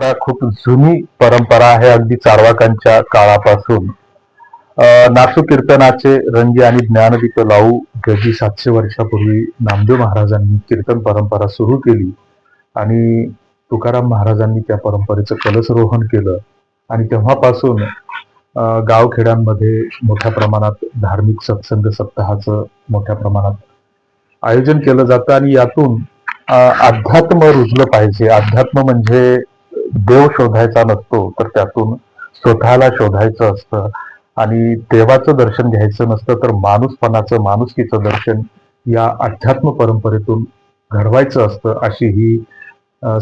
परंपरा खूप जुनी परंपरा आहे अगदी चारवाकांच्या काळापासून. अं, नासू कीर्तनाचे रंगी आणि ज्ञानदीप लावू गजी सातशे वर्षापूर्वी नामदेव महाराजांनी कीर्तन परंपरा सुरू केली आणि तुकाराम महाराजांनी त्या परंपरेचं कलसरोहण केलं आणि तेव्हापासून गावखेड्यांमध्ये मोठ्या प्रमाणात धार्मिक सत्संग सप्ताहाचं मोठ्या प्रमाणात आयोजन केलं जातं आणि यातून अध्यात्म रुजलं पाहिजे. अध्यात्म म्हणजे देव शोधायचा नसतो तर त्यातून स्वतःला शोधायचं असतं. आणि देवाचं दर्शन घ्यायचं नसतं तर माणूसपणाचं माणुसकीचं दर्शन या अध्यात्म परंपरेतून घडवायचं असतं अशी ही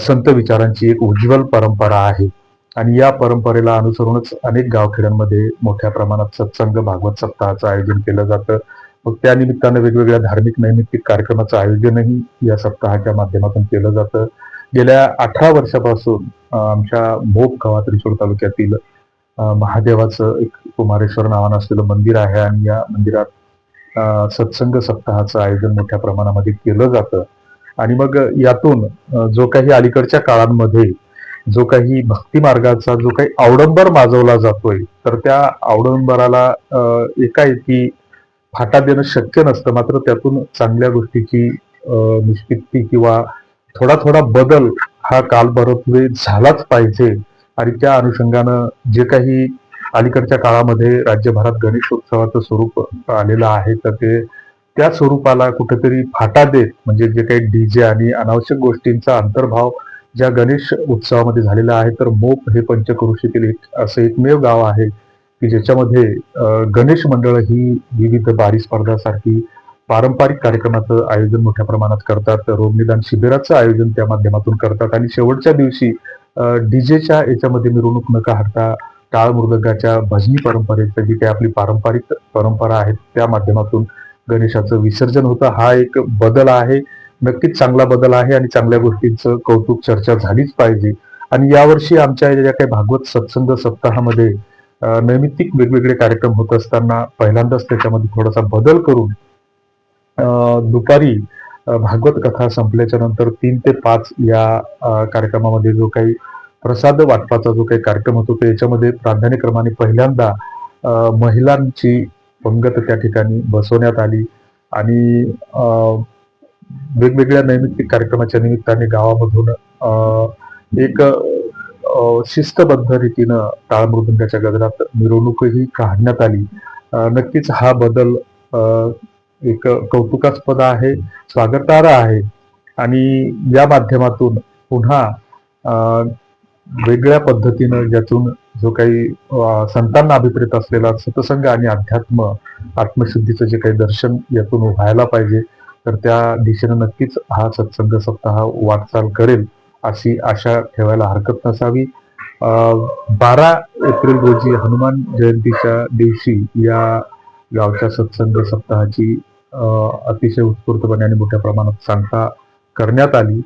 संत विचारांची एक उज्ज्वल परंपरा आहे. आणि या परंपरेला अनुसरूनच अनेक गावखेड्यांमध्ये मोठ्या प्रमाणात सत्संग भागवत सप्ताहाचं आयोजन केलं जातं. मग त्या निमित्तानं वेगवेगळ्या धार्मिक नैमित्तिक कार्यक्रमाचं आयोजनही या सप्ताहाच्या माध्यमातून केलं जातं. गेल्या अठरा वर्षापासून आमच्या भोप गावात रिसोड तालुक्यातील महादेवाचं एक कुमारेश्वर नावानं असलेलं मंदिर आहे आणि या मंदिरात सत्संग सप्ताहाचं आयोजन मोठ्या प्रमाणामध्ये केलं जातं. आणि मग यातून जो काही अलीकडच्या काळांमध्ये जो काही भक्ती मार्गाचा जो काही अवडंबर माजवला जातोय तर त्या अवडंबराला एकाएकी फाटा देणं शक्य नसतं. मात्र त्यातून चांगल्या गोष्टीची निष्पित्ती निष्पत्ती किंवा थोडा थोडा बदल हा कालबरोबर झालाच पाहिजे. आणि त्या अनुषंगानं जे काही अलीकडच्या काळामध्ये राज्यभरात गणेशोत्सवाचं स्वरूप आलेलं आहे तर ते त्या स्वरूपाला कुठेतरी फाटा देत म्हणजे जे काही डीजे आणि अनावश्यक गोष्टींचा अंतर्भाव ज्या गणेश उत्सवामध्ये झालेला आहे तर मोप हे पंचक्रोशीतील एक असं एकमेव गाव आहे की ज्याच्यामध्ये गणेश मंडळ ही विविध बारी स्पर्धासारखी पारंपरिक कार्यक्रमाचं आयोजन मोठ्या प्रमाणात करतात. रोगनिदान शिबिराचं आयोजन त्या माध्यमातून करतात. आणि शेवटच्या दिवशी डीजेच्या याच्यामध्ये मिरवणूक न काढता टाळ मृदंगाच्या भजनी परंपरेचं जी काही आपली पारंपरिक परंपरा आहे त्या माध्यमातून गणेशाचं विसर्जन होतं. हा एक बदल आहे. नक्कीच चांगला बदल आहे आणि चांगल्या गोष्टींचं कौतुक चर्चा झालीच पाहिजे. आणि यावर्षी आमच्या ज्या काही भागवत सत्संग सप्ताहामध्ये नैमित्तिक वेगवेगळे कार्यक्रम होत असताना पहिल्यांदाच त्याच्यामध्ये थोडासा बदल करून दुपारी भागवत कथा संपल्याच्या नंतर तीन ते पाच या कार्यक्रमामध्ये जो काही प्रसाद वाटपाचा जो काही कार्यक्रम होतो तो याच्यामध्ये प्राधान्यक्रमाने पहिल्यांदा महिलांची पंगत त्या ठिकाणी बसवण्यात आली आणि वेगवेगळ्या नैमित्तिक कार्यक्रमाच्या निमित्ताने गावामधून एक शिस्तबद्ध रीतीनं टाळमृदुंगाच्या गजरात मिरवणूकही काढण्यात आली. नक्कीच हा बदल एक कौतुकास्पद आहे स्वागतार्ह आहे. आणि या माध्यमातून पुन्हा वेगळ्या पद्धतीनं ज्यातून जो काही संतांना अभिप्रेत असलेला सतसंग आणि अध्यात्म आत्मशुद्धीचं जे काही दर्शन यातून व्हायला पाहिजे तर त्या दिशेनं नक्कीच हा सत्संग सप्ताह वाटचाल करेल अशी आशा ठेवायला हरकत नसावी. बारा एप्रिल रोजी हनुमान जयंतीच्या दिवशी या गावच्या सत्संग सप्ताहाची अतिशय उत्स्फूर्तपणे आणि मोठ्या प्रमाणात सांगता करण्यात आली.